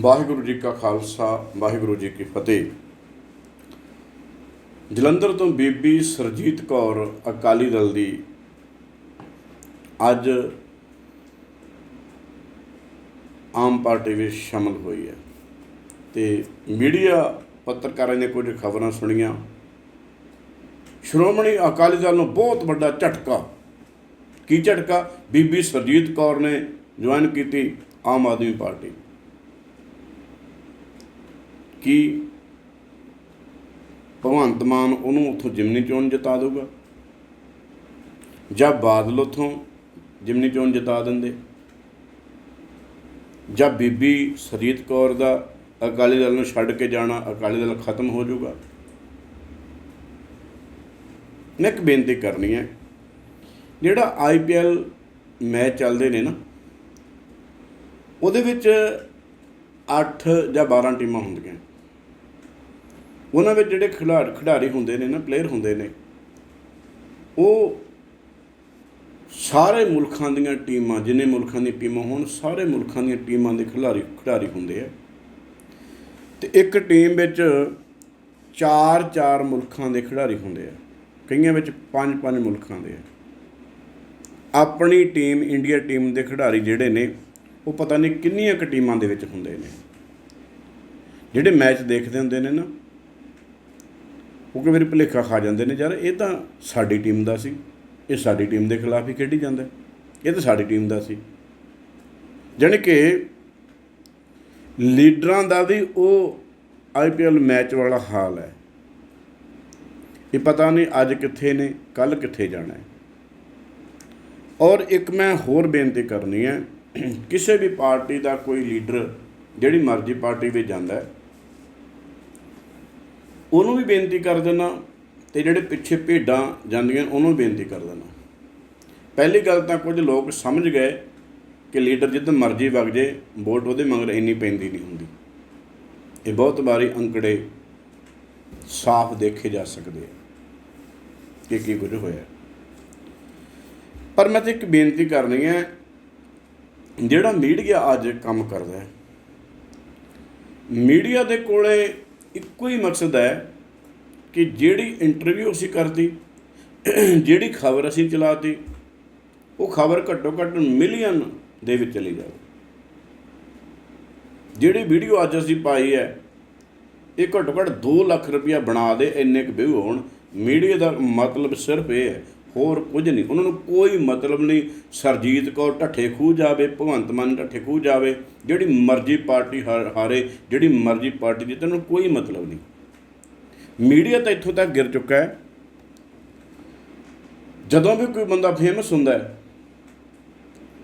ਵਾਹਿਗੁਰੂ ਜੀ ਕਾ ਖਾਲਸਾ, ਵਾਹਿਗੁਰੂ ਜੀ ਕੀ ਫਤਿਹ। ਜਲੰਧਰ ਤੋਂ ਬੀਬੀ ਸਰਜੀਤ ਕੌਰ ਅਕਾਲੀ ਦਲ ਦੀ ਅੱਜ ਆਮ ਪਾਰਟੀ ਵਿੱਚ ਸ਼ਾਮਲ ਹੋਈ ਹੈ ਤੇ ਮੀਡੀਆ ਪੱਤਰਕਾਰਾਂ ਨੇ ਕੁਝ ਖਬਰਾਂ ਸੁਣੀਆਂ। ਸ਼੍ਰੋਮਣੀ ਅਕਾਲੀ ਦਲ ਨੂੰ ਬਹੁਤ ਵੱਡਾ ਝਟਕਾ, ਕੀ ਝਟਕਾ? ਬੀਬੀ ਸਰਜੀਤ ਕੌਰ ਨੇ ਜੁਆਇਨ ਕੀਤੀ ਆਮ ਆਦਮੀ ਪਾਰਟੀ। ਕਿ ਭਗਵੰਤ ਮਾਨ ਉਹਨੂੰ ਉੱਥੋਂ ਜਿਮਨੀ ਚੋਣ ਜਿਤਾ ਦੇਊਗਾ? ਜਾਂ ਬਾਦਲ ਉੱਥੋਂ ਜਿਮਨੀ ਚੋਣ ਜਿਤਾ ਦਿੰਦੇ? ਜਾਂ ਬੀਬੀ ਸਰਜੀਤ ਕੌਰ ਦਾ ਅਕਾਲੀ ਦਲ ਨੂੰ ਛੱਡ ਕੇ ਜਾਣਾ, ਅਕਾਲੀ ਦਲ ਖਤਮ ਹੋ ਜਾਊਗਾ? ਮੈਂ ਇੱਕ ਬੇਨਤੀ ਕਰਨੀ ਹੈ। ਜਿਹੜਾ ਆਈਪੀਐਲ ਮੈਚ ਚੱਲਦੇ ਨੇ ਨਾ, ਉਹਦੇ ਵਿੱਚ 8 ਜਾਂ 12 ਟੀਮਾਂ ਹੁੰਦੀਆਂ ਉਹਨਾਂ ਵਿੱਚ ਜਿਹੜੇ ਖਿਡਾਰੀ ਖਿਡਾਰੀ ਹੁੰਦੇ ਨੇ ਨਾ ਪਲੇਅਰ ਹੁੰਦੇ ਨੇ, ਉਹ ਸਾਰੇ ਮੁਲਕਾਂ ਦੀਆਂ ਟੀਮਾਂ, ਜਿੰਨੇ ਮੁਲਕਾਂ ਦੀਆਂ ਟੀਮਾਂ ਹੋਣ, ਸਾਰੇ ਮੁਲਕਾਂ ਦੀਆਂ ਟੀਮਾਂ ਦੇ ਖਿਡਾਰੀ ਖਿਡਾਰੀ ਹੁੰਦੇ ਆ। ਤੇ ਇੱਕ ਟੀਮ ਵਿੱਚ 4-4 ਮੁਲਕਾਂ ਦੇ ਖਿਡਾਰੀ ਹੁੰਦੇ ਆ। ਕਈਆਂ ਵਿੱਚ 5-5 ਮੁਲਕਾਂ ਦੇ ਆ। ਆਪਣੀ ਟੀਮ ਇੰਡੀਆ ਟੀਮ ਦੇ ਖਿਡਾਰੀ ਜਿਹੜੇ ਨੇ, ਉਹ ਪਤਾ ਨਹੀਂ ਕਿੰਨੀਆਂ ਕੁ ਟੀਮਾਂ ਦੇ ਵਿੱਚ ਹੁੰਦੇ ਨੇ। ਜਿਹੜੇ ਮੈਚ ਦੇਖਦੇ ਹੁੰਦੇ ਨੇ ਨਾ ਉਹ ਕਈ ਵਾਰੀ ਭੁਲੇਖਾ ਖਾ ਜਾਂਦੇ ਨੇ ਯਾਰ? ਇਹ ਤਾਂ ਸਾਡੀ ਟੀਮ ਦਾ ਸੀ। ਇਹ ਸਾਡੀ ਟੀਮ ਦੇ ਖਿਲਾਫ ਹੀ ਖੇਡੀ ਜਾਂਦਾ। ਇਹ ਤਾਂ ਸਾਡੀ ਟੀਮ ਦਾ ਸੀ। ਜਾਣੀ ਕਿ ਲੀਡਰਾਂ ਦਾ ਵੀ ਉਹ ਆਈਪੀਐਲ ਮੈਚ ਵਾਲਾ ਹਾਲ ਹੈ। ਇਹ ਪਤਾ ਨਹੀਂ ਅੱਜ ਕਿੱਥੇ ਨੇ ਕੱਲ ਕਿੱਥੇ ਜਾਣਾ ਹੈ। ਔਰ ਇੱਕ ਮੈਂ ਹੋਰ ਬੇਨਤੀ ਕਰਨੀ ਹੈ। ਕਿਸੇ ਵੀ ਪਾਰਟੀ ਦਾ ਕੋਈ ਲੀਡਰ, ਜਿਹੜੀ ਮਰਜ਼ੀ ਪਾਰਟੀ ਵਿੱਚ ਜਾਂਦਾ ਹੈ ਉਹਨੂੰ ਵੀ ਬੇਨਤੀ ਕਰ ਦਿੰਦਾ ਤੇ ਜਿਹੜੇ ਪਿੱਛੇ ਭੇਡਾਂ ਜਾਂਦੀਆਂ ਉਹਨੂੰ ਬੇਨਤੀ ਕਰ ਦਿੰਦਾ। ਪਹਿਲੀ ਗੱਲ ਤਾਂ ਕੁਝ ਲੋਕ ਸਮਝ ਗਏ ਕਿ ਲੀਡਰ ਜਿੱਦ ਮਰਜ਼ੀ ਵਗ ਜੇ, ਵੋਟ ਉਹਦੇ ਮਗਰ ਇੰਨੀ ਪੈਂਦੀ ਨਹੀਂ ਹੁੰਦੀ। ਇਹ ਬਹੁਤ ਵਾਰੀ ਅੰਕੜੇ ਸਾਫ਼ ਦੇਖੇ ਜਾ ਸਕਦੇ ਆ ਕਿ ਕੀ ਕੁਝ ਹੋਇਆ। ਪਰ ਮੈਂ ਤੇ ਇੱਕ ਬੇਨਤੀ ਕਰਨੀ ਹੈ, ਜਿਹੜਾ ਮੀਡੀਆ ਅੱਜ ਕੰਮ ਕਰਦਾ ਹੈ, ਮੀਡੀਆ ਦੇ ਕੋਲੇ ਇੱਕੋ ਹੀ ਮਕਸਦ ਹੈ ਕਿ ਜਿਹੜੀ ਇੰਟਰਵਿਊ ਅਸੀਂ ਕਰਦੀ ਜਿਹੜੀ ਖਬਰ ਅਸੀਂ ਚਲਾਤੀ, ਉਹ ਖਬਰ ਘੱਟੋ ਘੱਟ ਮਿਲੀਅਨ ਦੇ ਵਿੱਚ ਚਲੀ ਜਾਵੇ। ਜਿਹੜੀ ਵੀਡੀਓ ਅੱਜ ਅਸੀਂ ਪਾਈ ਹੈ, ਇਹ ਘੱਟੋ ਘੱਟ 2 ਲੱਖ ਰੁਪਇਆ ਬਣਾ ਦੇ, ਇੰਨੇ ਕੁ ਵਿਊ ਹੋਣ। ਮੀਡੀਆ ਦਾ ਮਤਲਬ ਸਿਰਫ ਇਹ ਹੈ ਹੋਰ ਕੁਝ ਨਹੀਂ। ਉਹਨਾਂ ਨੂੰ ਕੋਈ ਮਤਲਬ ਨਹੀਂ। ਸਰਜੀਤ ਕੌਰ ਢੱਠੇ ਖੂ ਜਾਵੇ, ਭਗਵੰਤ ਮਾਨ ਢੱਠੇ ਖੂ ਜਾਵੇ, ਜਿਹੜੀ ਮਰਜ਼ੀ ਪਾਰਟੀ ਹਾਰ- ਹਾਰੇ, ਜਿਹੜੀ ਮਰਜ਼ੀ ਪਾਰਟੀ ਜਿੱਤੇ, ਉਹਨੂੰ ਕੋਈ ਮਤਲਬ ਨਹੀਂ। ਮੀਡੀਆ ਤਾਂ ਇੱਥੋਂ ਤੱਕ ਗਿਰ ਚੁੱਕਾ ਹੈ। ਜਦੋਂ ਵੀ ਕੋਈ ਬੰਦਾ ਫੇਮਸ ਹੁੰਦਾ ਹੈ,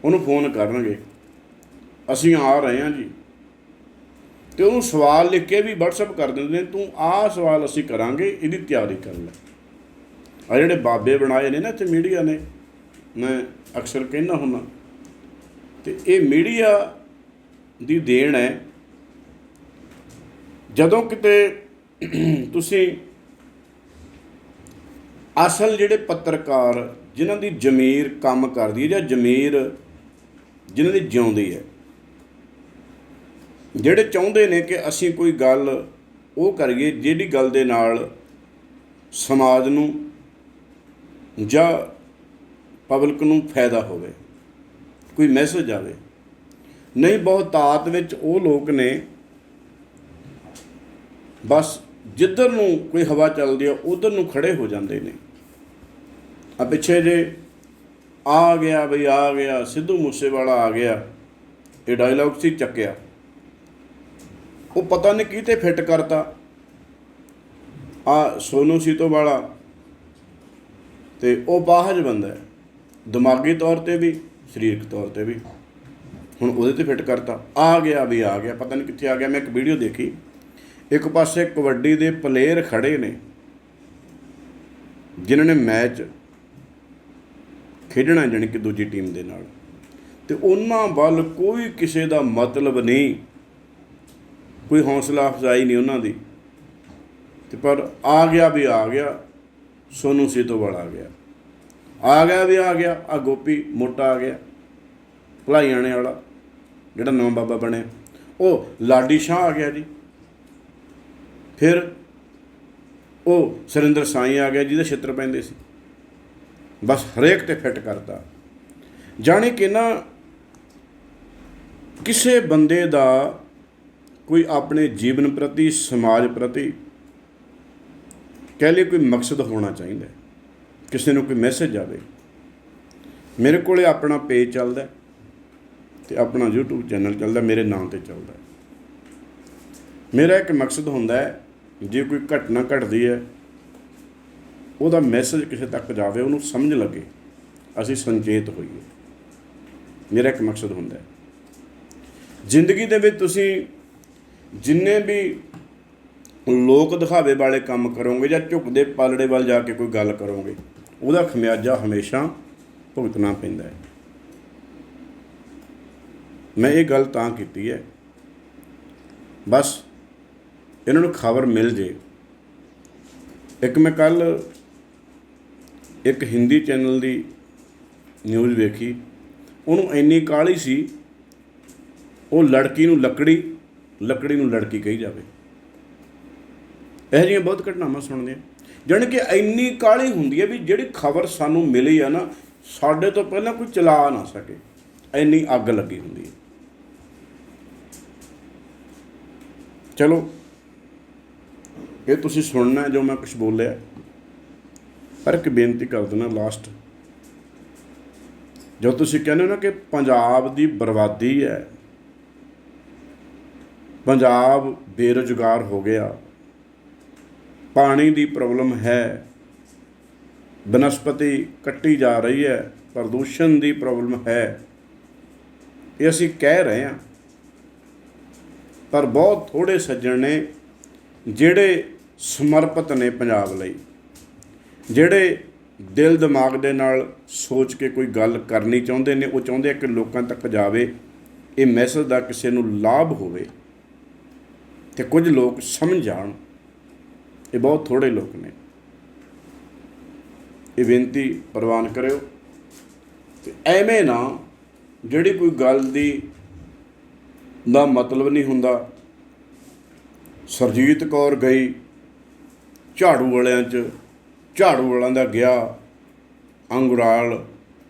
ਉਹਨੂੰ ਫੋਨ ਕਰਨਗੇ। ਅਸੀਂ ਆ ਰਹੇ ਹਾਂ ਜੀ। ਤੇ ਉਹਨੂੰ ਸਵਾਲ ਲਿਖ ਕੇ ਵੀ WhatsApp ਕਰ ਦਿੰਦੇ ਨੇ, ਤੂੰ ਆਹ ਸਵਾਲ ਅਸੀਂ ਕਰਾਂਗੇ, ਇਹਦੀ ਤਿਆਰੀ ਕਰ ਲੈ। ਆ ਜਿਹੜੇ ਬਾਬੇ ਬਣਾਏ ਨੇ ਨਾ ਇੱਥੇ ਮੀਡੀਆ ਨੇ, ਮੈਂ ਅਕਸਰ ਕਹਿੰਦਾ ਹੁੰਦਾ। ਤੇ ਇਹ ਮੀਡੀਆ ਦੀ ਦੇਣ ਹੈ। ਜਦੋਂ ਕਿਤੇ ਤੁਸੀਂ ਅਸਲ ਜਿਹੜੇ ਪੱਤਰਕਾਰ ਜਿਨ੍ਹਾਂ ਦੀ ਜ਼ਮੀਰ ਕੰਮ ਕਰਦੀ ਹੈ ਜਾਂ ਜ਼ਮੀਰ ਜਿਨ੍ਹਾਂ ਦੀ ਜਿਉਂਦੀ ਹੈ, ਜਿਹੜੇ ਚਾਹੁੰਦੇ ਨੇ ਕਿ ਅਸੀਂ ਕੋਈ ਗੱਲ ਉਹ ਕਰੀਏ ਜਿਹੜੀ ਗੱਲ ਦੇ ਨਾਲ ਸਮਾਜ ਨੂੰ ਜਾਂ ਪਬਲਿਕ ਨੂੰ ਫਾਇਦਾ ਹੋਵੇ, ਕੋਈ ਮੈਸੇਜ ਆਵੇ। ਨਹੀਂ ਬਹੁਤਾਤ ਵਿੱਚ ਉਹ ਲੋਕ ਨੇ, ਬਸ ਜਿੱਧਰ ਨੂੰ ਕੋਈ ਹਵਾ ਚੱਲਦੀ ਆ, ਉਧਰ ਨੂੰ ਖੜੇ ਹੋ ਜਾਂਦੇ ਨੇ। ਆ ਪਿੱਛੇ ਜੇ ਆ ਗਿਆ ਬਈ, ਆ ਗਿਆ, ਸਿੱਧੂ ਮੂਸੇਵਾਲਾ ਆ ਗਿਆ, ਇਹ ਡਾਇਲੌਗ ਸੀ ਚੱਕਿਆ। ਉਹ ਪਤਾ ਨਹੀਂ ਕਿਤੇ ਫਿੱਟ ਕਰਤਾ। ਆ ਸੋਨੂ ਸੀਤੋ ਵਾਲਾ ਤੇ ਉਹ ਬਾਹਜ ਬੰਦਾ ਹੈ। ਦਿਮਾਗੀ ਤੌਰ ਤੇ ਵੀ, ਸਰੀਰਕ ਤੌਰ ਤੇ ਵੀ। ਹੁਣ ਉਹਦੇ ਤੇ ਫਿੱਟ ਕਰਤਾ। ਆ ਗਿਆ ਵੀ, ਆ ਗਿਆ। ਪਤਾ ਨਹੀਂ ਕਿੱਥੇ ਆ ਗਿਆ। ਮੈਂ ਇੱਕ ਵੀਡੀਓ ਦੇਖੀ। ਇੱਕ ਪਾਸੇ ਕਬੱਡੀ ਦੇ ਪਲੇਅਰ ਖੜੇ ਨੇ। ਜਿਨ੍ਹਾਂ ਨੇ ਮੈਚ ਖੇਡਣਾ ਜਾਣੀ ਕਿ ਦੂਜੀ ਟੀਮ ਦੇ ਨਾਲ। ਤੇ ਉਹਨਾਂ ਵੱਲ ਕੋਈ ਕਿਸੇ ਦਾ ਮਤਲਬ ਨਹੀਂ। ਕੋਈ ਹੌਸਲਾ ਅਫਜ਼ਾਈ ਨਹੀਂ ਉਹਨਾਂ ਦੀ। ਤੇ ਪਰ ਆ ਗਿਆ ਵੀ, ਆ ਗਿਆ। ਸੋਨੂ ਸੀਤੋਵਾਲ ਆ ਗਿਆ। ਆ ਗਿਆ ਵੀ ਆ ਗਿਆ ਆ ਗੋਪੀ ਮੋਟਾ ਆ ਗਿਆ ਭਲਾਈਆਣੇ ਵਾਲਾ, ਜਿਹੜਾ ਨਵਾਂ ਬਾਬਾ ਬਣਿਆ। ਉਹ ਲਾਡੀ ਸ਼ਾਹ ਆ ਗਿਆ ਜੀ। ਫਿਰ ਉਹ ਸੁਰਿੰਦਰ ਸਾਈ ਆ ਗਿਆ, ਜਿਹਦੇ ਛਿੱਤਰ ਪੈਂਦੇ ਸੀ। ਬਸ ਹਰੇਕ ਤੇ ਫਿੱਟ ਕਰਦਾ ਜਾਣੇ ਕਿ ਨਾ ਕਿਸੇ ਬੰਦੇ ਦਾ ਕੋਈ ਆਪਣੇ ਜੀਵਨ ਪ੍ਰਤੀ, ਸਮਾਜ ਪ੍ਰਤੀ ਕਹਿ ਲਈ ਕੋਈ ਮਕਸਦ ਹੋਣਾ ਚਾਹੀਦਾ ਕਿਸੇ ਨੂੰ ਕੋਈ ਮੈਸੇਜ ਜਾਵੇ ਮੇਰੇ ਕੋਲੇ ਆਪਣਾ ਪੇਜ ਚੱਲਦਾ ਹੈ ਤੇ ਆਪਣਾ YouTube ਚੈਨਲ ਚੱਲਦਾ ਮੇਰੇ ਨਾਮ ਤੇ ਚੱਲਦਾ ਮੇਰਾ ਇੱਕ ਮਕਸਦ ਹੁੰਦਾ ਹੈ, ਜੇ ਕੋਈ ਘਟਨਾ ਘਟਦੀ ਹੈ, ਉਹਦਾ ਮੈਸੇਜ ਕਿਸੇ ਤੱਕ ਜਾਵੇ, ਉਹਨੂੰ ਸਮਝ ਲੱਗੇ, ਅਸੀਂ ਸੰਚੇਤ ਹੋਈਏ। ਮੇਰਾ ਇੱਕ ਮਕਸਦ ਹੁੰਦਾ ਹੈ। ਜ਼ਿੰਦਗੀ ਦੇ ਵਿੱਚ ਤੁਸੀਂ ਜਿੰਨੇ ਵੀ ਲੋਕ ਦਿਖਾਵੇ ਵਾਲੇ ਕੰਮ ਕਰੋਗੇ ਜਾਂ ਝੁਕਦੇ ਪਾਲੜੇ ਵੱਲ ਜਾ ਕੇ ਕੋਈ ਗੱਲ ਕਰੋਗੇ, ਉਹਦਾ ਖਮਿਆਜਾ ਹਮੇਸ਼ਾ ਭੁਗਤਣਾ ਪੈਂਦਾ ਹੈ। ਮੈਂ ਇਹ ਗੱਲ ਤਾਂ ਕੀਤੀ ਹੈ, ਬਸ ਇਹਨਾਂ ਨੂੰ ਖਬਰ ਮਿਲ ਜੇ। ਇੱਕ ਮੈਂ ਕੱਲ ਇੱਕ ਹਿੰਦੀ ਚੈਨਲ ਦੀ ਨਿਊਜ਼ ਵੇਖੀ, ਉਹਨੂੰ ਇੰਨੀ ਕਾਹਲੀ ਸੀ, ਉਹ ਲੜਕੀ ਨੂੰ ਲੱਕੜੀ ਲੱਕੜੀ ਨੂੰ ਲੜਕੀ ਕਹੀ ਜਾਵੇ। ਇਹੋ ਜਿਹੀਆਂ ਬਹੁਤ ਘਟਨਾਵਾਂ ਸੁਣਦੇ ਆ ਜਾਣੀ ਕਿ ਇੰਨੀ ਕਾਹਲੀ ਹੁੰਦੀ ਹੈ ਵੀ ਜਿਹੜੀ ਖਬਰ ਸਾਨੂੰ ਮਿਲੀ ਆ ਨਾ, ਸਾਡੇ ਤੋਂ ਪਹਿਲਾਂ ਕੋਈ ਚਲਾ ਨਾ ਸਕੇ। ਇੰਨੀ ਅੱਗ ਲੱਗੀ ਹੁੰਦੀ ਹੈ। ਚਲੋ, ਇਹ ਤੁਸੀਂ ਸੁਣਨਾ ਜੋ ਮੈਂ ਕੁਝ ਬੋਲਿਆ। ਪਰ ਇੱਕ ਬੇਨਤੀ ਕਰ ਦਿੰਦਾ ਲਾਸਟ ਜੋ ਤੁਸੀਂ ਕਹਿੰਦੇ ਹੋ ਨਾ ਕਿ ਪੰਜਾਬ ਦੀ ਬਰਬਾਦੀ ਹੈ, ਪੰਜਾਬ ਬੇਰੁਜ਼ਗਾਰ ਹੋ ਗਿਆ। ਪਾਣੀ ਦੀ ਪ੍ਰੋਬਲਮ ਹੈ। ਬਨਸਪਤੀ ਕੱਟੀ ਜਾ ਰਹੀ ਹੈ, ਪ੍ਰਦੂਸ਼ਣ ਦੀ ਪ੍ਰੋਬਲਮ ਹੈ। ਇਹ ਅਸੀਂ ਕਹਿ ਰਹੇ ਹਾਂ। ਪਰ ਬਹੁਤ ਥੋੜੇ ਸੱਜਣ ਨੇ ਜਿਹੜੇ ਸਮਰਪਿਤ ਨੇ ਪੰਜਾਬ ਲਈ, ਜਿਹੜੇ ਦਿਲ ਦਿਮਾਗ ਦੇ ਨਾਲ ਸੋਚ ਕੇ ਕੋਈ ਗੱਲ ਕਰਨੀ ਚਾਹੁੰਦੇ ਨੇ, ਉਹ ਚਾਹੁੰਦੇ ਆ ਕਿ ਲੋਕਾਂ ਤੱਕ ਜਾਵੇ, ਇਹ ਮੈਸੇਜ ਦਾ ਕਿਸੇ ਨੂੰ ਲਾਭ ਹੋਵੇ ਤੇ ਕੁਝ ਲੋਕ ਸਮਝ ਜਾਣ। ਇਹ ਬਹੁਤ ਥੋੜੇ ਲੋਕ ਨੇ। ਇਹ ਬੇਨਤੀ ਪ੍ਰਵਾਨ ਕਰਿਓ। ਤੇ ਐਵੇਂ ਨਾ ਜਿਹੜੀ ਕੋਈ ਗੱਲ ਦੀ ਦਾ ਮਤਲਬ ਨਹੀਂ ਹੁੰਦਾ। ਸਰਜੀਤ ਕੌਰ ਗਈ ਝਾੜੂ ਵਾਲਿਆਂ 'ਚ, ਝਾੜੂ ਵਾਲਿਆਂ ਦਾ ਗਿਆ ਅੰਗੁਰਾਲ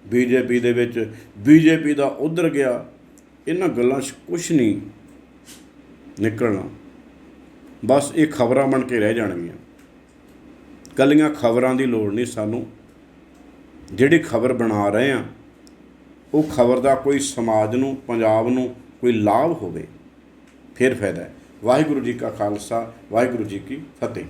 ਬੀਜੇਪੀ ਦੇ ਵਿੱਚ। ਬੀਜੇਪੀ ਦਾ ਉਧਰ ਗਿਆ। ਇਹਨਾਂ ਗੱਲਾਂ 'ਚ ਕੁਝ ਨਹੀਂ ਨਿਕਲਣਾ। ਬਸ ਇਹ ਖਬਰਾਂ ਬਣ ਕੇ ਰਹਿ ਜਾਣਗੀਆਂ। ਕੱਲੀਆਂ ਖਬਰਾਂ ਦੀ ਲੋੜ ਨਹੀਂ ਸਾਨੂੰ। ਜਿਹੜੀ ਖਬਰ ਬਣਾ ਰਹੇ ਆ ਉਹ ਖਬਰ ਦਾ ਕੋਈ ਸਮਾਜ ਨੂੰ, ਪੰਜਾਬ ਨੂੰ ਕੋਈ ਲਾਭ ਹੋਵੇ, ਫਿਰ ਫਾਇਦਾ ਹੈ। ਵਾਹਿਗੁਰੂ ਜੀ ਕਾ ਖਾਲਸਾ, ਵਾਹਿਗੁਰੂ ਜੀ ਕੀ ਫਤਿਹ।